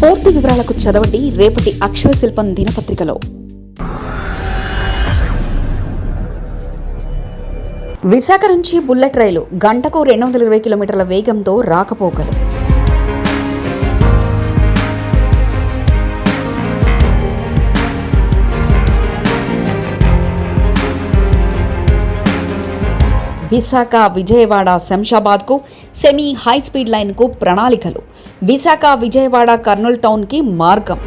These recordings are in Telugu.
పూర్తి వివరాలకు చదవండి రేపటి అక్షర శిల్పం దినపత్రికలో. విశాఖ నుంచి బుల్లెట్ రైలు గంటకు రెండు వందల ఇరవై కిలోమీటర్ల వేగంతో రాకపోకలు. విశాఖ విజయవాడ శంషాబాద్కు సెమీ హై స్పీడ్ లైన్కు ప్రణాళికలు. విశాఖ విజయవాడ కర్నూలు టౌన్కి మార్గం.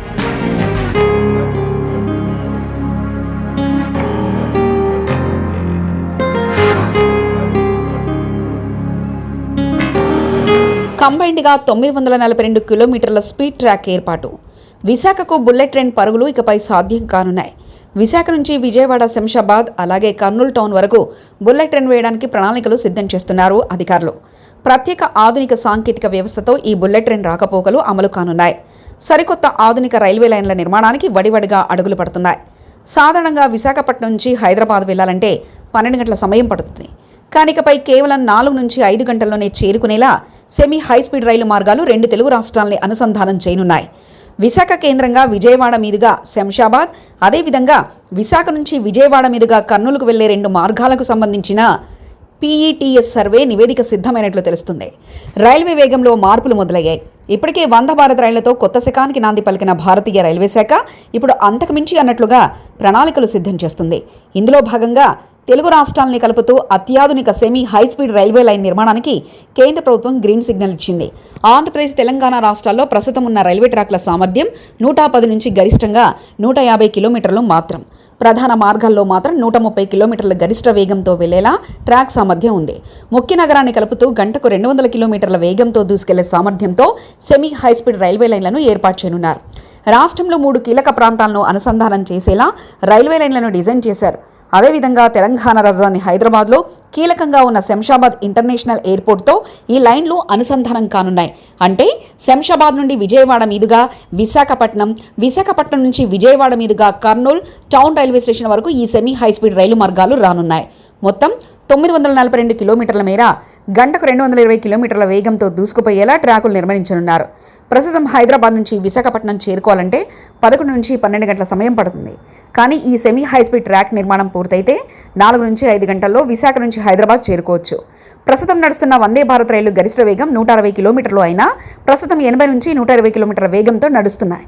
కంబైన్డ్గా తొమ్మిది వందల నలభై రెండు కిలోమీటర్ల స్పీడ్ ట్రాక్ ఏర్పాటు. విశాఖకు బుల్లెట్ ట్రైన్ పరుగులు ఇకపై సాధ్యం కానున్నాయి. విశాఖ నుంచి విజయవాడ శంషాబాద్ అలాగే కర్నూలు టౌన్ వరకు బుల్లెట్ ట్రైన్ వేయడానికి ప్రణాళికలు సిద్ధం చేస్తున్నారు అధికారులు. ప్రత్యేక ఆధునిక సాంకేతిక వ్యవస్థతో ఈ బుల్లెట్ ట్రైన్ రాకపోకలు అమలు కానున్నాయి. సరికొత్త ఆధునిక రైల్వే లైన్ల నిర్మాణానికి వడివడిగా అడుగులు పడుతున్నాయి. సాధారణంగా విశాఖపట్నం నుంచి హైదరాబాద్ వెళ్ళాలంటే పన్నెండు గంటల సమయం పడుతుంది. కానికపై కేవలం నాలుగు నుంచి ఐదు గంటల్లోనే చేరుకునేలా సెమీ హై స్పీడ్ రైలు మార్గాలు రెండు తెలుగు రాష్ట్రాలని అనుసంధానం చేయనున్నాయి. విశాఖ కేంద్రంగా విజయవాడ మీదుగా శంషాబాద్ అదేవిధంగా విశాఖ నుంచి విజయవాడ మీదుగా కర్నూలుకు వెళ్ళే రెండు మార్గాలకు సంబంధించిన పీఈటీఎస్ సర్వే నివేదిక సిద్ధమైనట్లు తెలుస్తుంది. రైల్వే వేగంలో మార్పులు మొదలయ్యాయి. ఇప్పటికే వంద భారత్ రైళ్ళతో కొత్త శకానికి నాంది పలికిన భారతీయ రైల్వే శాఖ ఇప్పుడు అంతకుమించి అన్నట్లుగా ప్రణాళికలు సిద్ధం చేస్తుంది. ఇందులో భాగంగా తెలుగు రాష్ట్రాలని కలుపుతూ అత్యాధునిక semi high speed railway line నిర్మాణానికి కేంద్ర ప్రభుత్వం గ్రీన్ సిగ్నల్ ఇచ్చింది. ఆంధ్రప్రదేశ్ తెలంగాణ రాష్ట్రాల్లో ప్రస్తుతం ఉన్న రైల్వే ట్రాక్ల సామర్థ్యం నూట పది నుంచి గరిష్టంగా నూట యాభై కిలోమీటర్లు మాత్రం. ప్రధాన మార్గాల్లో మాత్రం నూట ముప్పై కిలోమీటర్ల గరిష్ట వేగంతో వెళ్ళేలా ట్రాక్ సామర్థ్యం ఉంది. ముఖ్య నగరాన్ని కలుపుతూ గంటకు రెండు వందల కిలోమీటర్ల వేగంతో దూసుకెళ్ళే సామర్థ్యంతో సెమీ హైస్పీడ్ రైల్వే లైన్లను ఏర్పాటు చేయనున్నారు. రాష్ట్రంలో మూడు కీలక ప్రాంతాలను అనుసంధానం చేసేలా రైల్వే లైన్లను డిజైన్ చేశారు. అదేవిధంగా తెలంగాణ రాజధాని హైదరాబాద్లో కీలకంగా ఉన్న శంషాబాద్ ఇంటర్నేషనల్ ఎయిర్పోర్ట్తో ఈ లైన్లు అనుసంధానం కానున్నాయి. అంటే శంషాబాద్ నుండి విజయవాడ మీదుగా విశాఖపట్నం విశాఖపట్నం నుంచి విజయవాడ మీదుగా కర్నూలు టౌన్ రైల్వే స్టేషన్ వరకు ఈ సెమీ హైస్పీడ్ రైలు మార్గాలు రానున్నాయి. మొత్తం తొమ్మిది వందల నలభై రెండు కిలోమీటర్ల మేర గంటకు రెండు వందల ఇరవై కిలోమీటర్ల వేగంతో దూసుకుపోయేలా ట్రాకులు నిర్మించనున్నారు ప్రస్తుతం హైదరాబాద్ నుంచి విశాఖపట్నం చేరుకోవాలంటే పదకొండు నుంచి పన్నెండు గంటల సమయం పడుతుంది. కానీ ఈ సెమీ హైస్పీడ్ ట్రాక్ నిర్మాణం పూర్తయితే నాలుగు నుంచి ఐదు గంటల్లో విశాఖ నుంచి హైదరాబాద్ చేరుకోవచ్చు. ప్రస్తుతం నడుస్తున్న వందే భారత్ రైలు గరిష్ట వేగం నూట అరవై కిలోమీటర్లు అయినా ప్రస్తుతం ఎనభై నుంచి నూట ఇరవై కిలోమీటర్ల వేగంతో నడుస్తున్నాయి.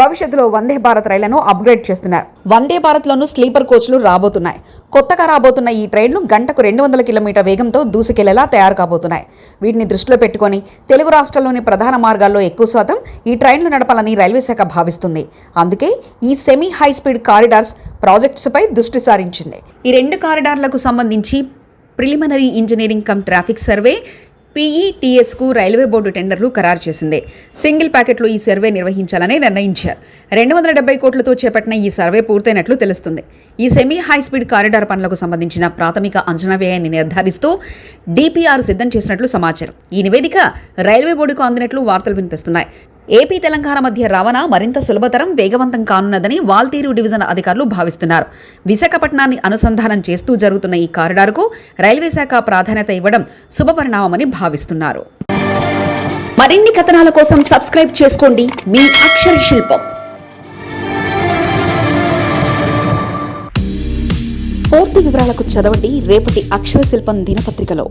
భవిష్యత్తులో వందే భారత్ రైళ్ళను అప్గ్రేడ్ చేస్తున్నారు. వందే భారత్లోనూ స్లీపర్ కోచ్లు రాబోతున్నాయి. కొత్తగా రాబోతున్న ఈ ట్రైన్లు గంటకు రెండు వందల కిలోమీటర్ వేగంతో దూసుకెళ్ళేలా తయారు కాబోతున్నాయి. వీటిని దృష్టిలో పెట్టుకొని తెలుగు రాష్ట్రాల్లోని ప్రధాన మార్గాల్లో ఎక్కువ ఎక్కువ శాతం ఈ ట్రైన్లు నడపాలని రైల్వే శాఖ భావిస్తుంది. అందుకే ఈ సెమీ హై స్పీడ్ కారిడార్స్ ప్రాజెక్ట్స్పై దృష్టి సారించింది. ఈ రెండు కారిడార్లకు సంబంధించి preliminary engineering cum traffic survey పీఈటీఎస్కు railway board టెండర్లు ఖరారు చేసింది. సింగిల్ ప్యాకెట్లో ఈ సర్వే నిర్వహించాలని నిర్ణయించారు. రెండు వందల డెబ్బై కోట్లతో చేపట్టిన ఈ సర్వే పూర్తయినట్లు తెలుస్తుంది. ఈ సెమీ హై స్పీడ్ కారిడార్ పనులకు సంబంధించిన ప్రాథమిక అంచనా వ్యయాన్ని నిర్ధారిస్తూ డిపిఆర్ సిద్ధం చేసినట్లు సమాచారం. ఈ నివేదిక రైల్వే బోర్డుకు అందినట్లు వార్తలు వినిపిస్తున్నాయి. ఏపీ తెలంగాణ మధ్య రవాణా మరింత సులభతరం వేగవంతం కానున్నదని వాల్తీరు డివిజన్ అధికారులు భావిస్తున్నారు. విశాఖపట్నాన్ని అనుసంధానం చేస్తూ జరుగుతున్న ఈ కారిడార్కు రైల్వే శాఖ ప్రాధాన్యత ఇవ్వడం శుభపరిణామమని భావిస్తున్నారు. మరిన్ని కథనాల కోసం సబ్స్క్రైబ్ చేసుకోండి. మీ అక్షర శిల్పం. పూర్తి వివరాలకు చదవండి. రేపటి అక్షర శిల్పం దినపత్రికలో.